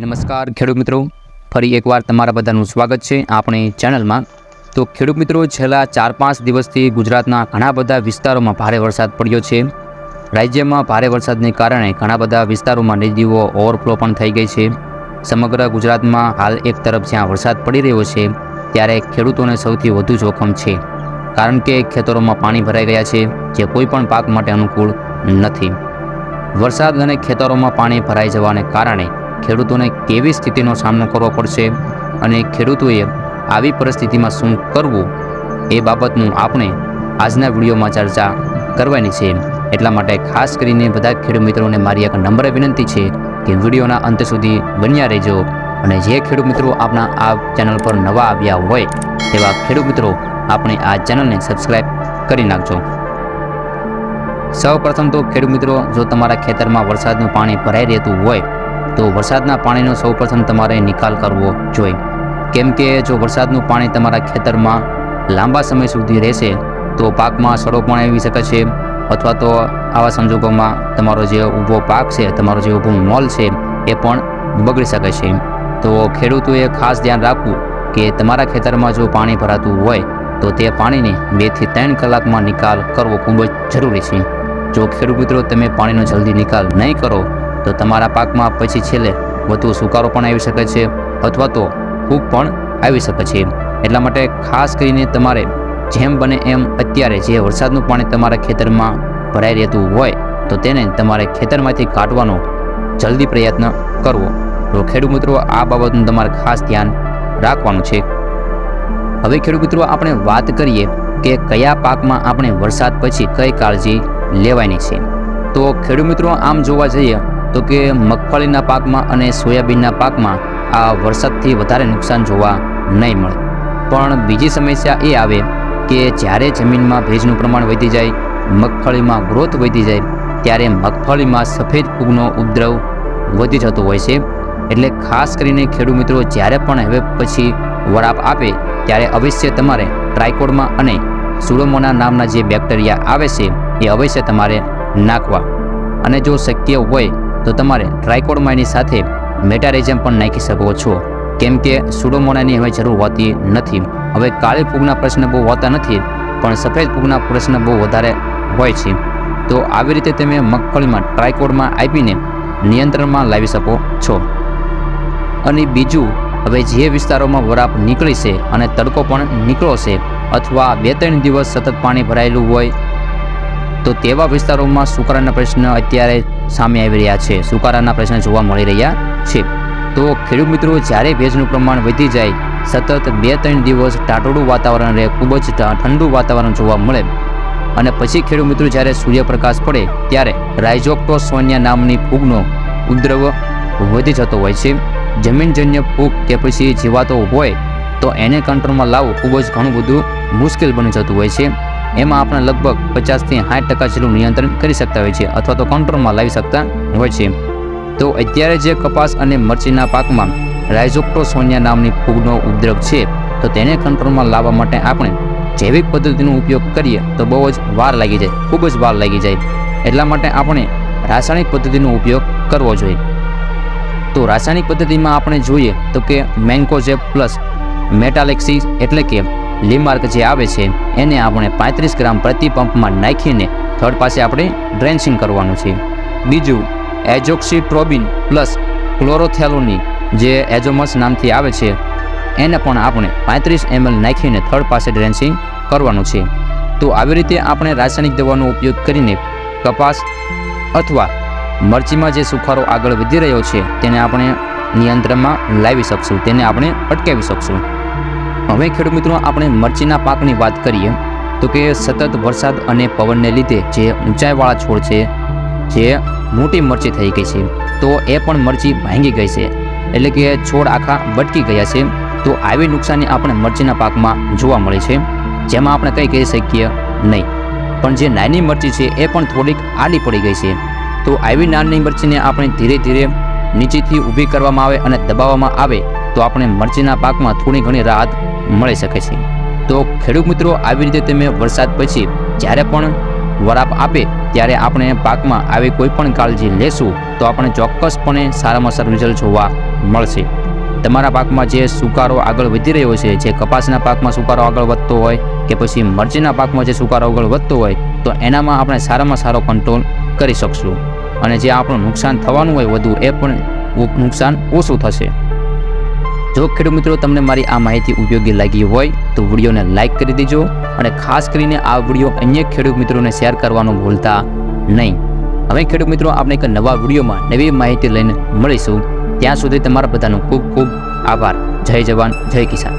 નમસ્કાર ખેડૂત મિત્રો. ફરી એકવાર તમારા બધાનું સ્વાગત છે આપણી ચેનલમાં. તો ખેડૂત મિત્રો, છેલ્લા ચાર પાંચ દિવસથી ગુજરાતના ઘણા બધા વિસ્તારોમાં ભારે વરસાદ પડ્યો છે. રાજ્યમાં ભારે વરસાદને કારણે ઘણા બધા વિસ્તારોમાં નદીઓ ઓવરફ્લો પણ થઈ ગઈ છે. સમગ્ર ગુજરાતમાં હાલ એક તરફ જ્યાં વરસાદ પડી રહ્યો છે, ત્યારે ખેડૂતોને સૌથી વધુ જોખમ છે. કારણ કે ખેતરોમાં પાણી ભરાઈ ગયા છે, જે કોઈ પણ પાક માટે અનુકૂળ નથી. વરસાદ અને ખેતરોમાં પાણી ભરાઈ જવાને કારણે ખેડૂતોને કેવી સ્થિતિનો સામનો કરવો પડશે અને ખેડૂતોએ આવી પરિસ્થિતિમાં શું કરવું એ બાબતનું આપણે આજના વિડીયોમાં ચર્ચા કરવાની છે. એટલા માટે ખાસ કરીને બધા ખેડૂત મિત્રોને મારી એક નમ્ર વિનંતી છે કે વિડીયોના અંત સુધી બન્યા રહેજો અને જે ખેડૂત મિત્રો આપણા આ ચેનલ પર નવા આવ્યા હોય તેવા ખેડૂત મિત્રો આપણે આ ચેનલને સબસ્ક્રાઈબ કરી નાખજો. સૌ પ્રથમ તો ખેડૂત મિત્રો, જો તમારા ખેતરમાં વરસાદનું પાણી ભરાઈ રહેતું હોય તો વરસાદના પાણીનો સૌ પ્રથમ તમારે નિકાલ કરવો જોઈએ. કેમ કે જો વરસાદનું પાણી તમારા ખેતરમાં લાંબા સમય સુધી રહેશે, તો પાકમાં સડો પણ આવી શકે છે, અથવા તો આવા સંજોગોમાં તમારો જે ઊભો પાક છે, તમારો જે ઊભો મોલ છે, એ પણ બગડી શકે છે. તો ખેડૂતોએ ખાસ ધ્યાન રાખવું કે તમારા ખેતરમાં જો પાણી ભરાતું હોય, તો તે પાણીને બેથી ત્રણ કલાકમાં નિકાલ કરવો ખૂબ જ જરૂરી છે. જો ખેડૂત મિત્રો તમે પાણીનો જલ્દી નિકાલ નહીં કરો તો તમારા પાકમાં પછી છેલ્લે વધુ સુકારો પણ આવી શકે છે અથવા તો ફૂગ પણ આવી શકે છે. એટલા માટે ખાસ કરીને તમારે જેમ બને એમ અત્યારે જે વરસાદનું પાણી તમારા ખેતરમાં ભરાઈ રહેતું હોય તો તેને તમારે ખેતરમાંથી કાઢવાનો જલ્દી પ્રયત્ન કરવો. તો ખેડૂત મિત્રો, આ બાબતનું તમારે ખાસ ધ્યાન રાખવાનું છે. હવે ખેડૂત મિત્રો, આપણે વાત કરીએ કે કયા પાકમાં આપણે વરસાદ પછી કઈ કાળજી લેવાની છે. તો ખેડૂત મિત્રો, આમ જોવા જઈએ તો કે મગફળીના પાકમાં અને સોયાબીનના પાકમાં આ વરસાદથી વધારે નુકસાન જોવા નહીં મળે. પણ બીજી સમસ્યા એ આવે કે જ્યારે જમીનમાં ભેજનું પ્રમાણ વધી જાય, મગફળીમાં ગ્રોથ વધી જાય, ત્યારે મગફળીમાં સફેદ ફૂગનો ઉપદ્રવ વધી જતો હોય છે. એટલે ખાસ કરીને ખેડૂત મિત્રો જ્યારે પણ હવે પછી વરાપ આપે, ત્યારે અવશ્ય તમારે ટ્રાયકોડમાં અને સુડોમોના નામના જે બેક્ટેરિયા આવે છે, એ અવશ્ય તમારે નાખવા. અને જો શક્ય હોય તો તમારે ટ્રાયકોડમાની સાથે મેટારેજમ પણ નાખી શકો છો. કેમ કે સુડોમોનાની હવે જરૂર હોતી નથી. હવે કાળી ફૂગના પ્રશ્ન બહુ હોતા નથી, પણ સફેદ ફૂગના પ્રશ્ન બહુ વધારે હોય છે. તો આવી રીતે તમે મગફળીમાં ટ્રાયકોડમાં આપીને નિયંત્રણમાં લાવી શકો છો. અને બીજું, હવે જે વિસ્તારોમાં વરાપ નીકળી છે અને તડકો પણ નીકળો છે, અથવા બે ત્રણ દિવસ સતત પાણી ભરાયેલું હોય તો તેવા વિસ્તારોમાં સુકારાના પ્રશ્ન અત્યારે સામે આવી રહ્યા છે. સુકારાના પ્રશ્ન જોવા મળી રહ્યા છે. તો ખેડૂત મિત્રો, જ્યારે ભેજનું પ્રમાણ વધી જાય, સતત બે ત્રણ દિવસ ટાટોડું વાતાવરણ રહે, ખૂબ જ ઠંડુ વાતાવરણ જોવા મળે. અને પછી ખેડૂત મિત્રો, જ્યારે સૂર્યપ્રકાશ પડે, ત્યારે રાઇઝોક્ટોસોનિયા નામની ફૂગનો ઉપદ્રવ વધી જતો હોય છે. જમીનજન્ય ફૂગ કે પછી જીવાતો હોય, તો એને કંટ્રોલમાં લાવવું ખૂબ જ ઘણું બધું મુશ્કેલ બની જતું હોય છે. એમાં આપણે લગભગ પચાસથી સાઠ ટકા જેટલું નિયંત્રણ કરી શકતા હોય છે અથવા તો કંટ્રોલમાં લાવી શકતા હોય છે. તો અત્યારે જે કપાસ અને મરચીના પાકમાં રાઇઝોક્ટોસોનિયા નામની ફૂગનો ઉપદ્રવ છે, તો તેને કંટ્રોલમાં લાવવા માટે આપણે જૈવિક પદ્ધતિનો ઉપયોગ કરીએ તો બહુ જ વાર લાગી જાય, ખૂબ જ વાર લાગી જાય. એટલા માટે આપણે રાસાયણિક પદ્ધતિનો ઉપયોગ કરવો જોઈએ. તો રાસાયણિક પદ્ધતિમાં આપણે જોઈએ તો કે મેન્કોઝેપ પ્લસ મેટાલેક્સી એટલે કે લીમાર્ક જે આવે છે, એને આપણે પાંત્રીસ ગ્રામ પ્રતિ પંપમાં નાખીને થર્ડ પાસે આપણે ડ્રેન્સિંગ કરવાનું છે. બીજું એજોક્સીટ્રોબિન પ્લસ ક્લોરોથેલોની જે એજોમસ નામથી આવે છે, એને પણ આપણે પાંત્રીસ એમએલ નાખીને થર્ડ પાસે ડ્રેન્સિંગ કરવાનું છે. તો આવી રીતે આપણે રાસાયણિક દવાનો ઉપયોગ કરીને કપાસ અથવા મરચીમાં જે સુખારો આગળ વધી રહ્યો છે, તેને આપણે નિયંત્રણમાં લાવી શકશું, તેને આપણે અટકાવી શકશું. હવે ખેડૂત મિત્રો, આપણે મરચીના પાકની વાત કરીએ તો કે સતત વરસાદ અને પવનને લીધે જે ઊંચાઈવાળા છોડ છે, જે મોટી મરચી થઈ ગઈ છે, તો એ પણ મરચી ભાંગી ગઈ છે. એટલે કે છોડ આખા બટકી ગયા છે, તો આવી નુકસાની આપણે મરચીના પાકમાં જોવા મળે છે, જેમાં આપણે કંઈ કહી શકીએ નહીં. પણ જે નાની મરચી છે, એ પણ થોડીક આડી પડી ગઈ છે. તો આવી નાની મરચીને આપણે ધીરે ધીરે નીચેથી ઊભી કરવામાં આવે અને દબાવવામાં આવે, તો આપણે મરચીના પાકમાં થોડી ઘણી રાહત મળી શકે છે. તો ખેડૂત મિત્રો, આવી રીતે તમે વરસાદ પછી જ્યારે પણ વરાપ આપે ત્યારે આપણે પાકમાં આવી કોઈ પણ કાળજી લેશું તો આપણે ચોક્કસપણે સારામાં સારું રિઝલ્ટ જોવા મળશે. તમારા પાકમાં જે સુકારો આગળ વધી રહ્યો છે, જે કપાસના પાકમાં સુકારો આગળ વધતો હોય કે પછી મરચીના પાકમાં જે સુકારો આગળ વધતો હોય, તો એનામાં આપણે સારામાં સારો કંટ્રોલ કરી શકશું. અને જે આપણું નુકસાન થવાનું હોય વધુ, એ પણ નુકસાન ઓછું થશે. જો ખેડૂત મિત્રો તમને મારી આ માહિતી ઉપયોગી લાગી હોય તો વિડીયોને લાઇક કરી દેજો અને ખાસ કરીને આ વીડિયો અન્ય ખેડૂત મિત્રોને શેર કરવાનું ભૂલતા નહીં. હવે ખેડૂત મિત્રો, આપણે એક નવા વિડીયોમાં નવી માહિતી લઈને મળીશું. ત્યાં સુધી તમારા બધાનો ખૂબ ખૂબ આભાર. જય જવાન, જય કિસાન.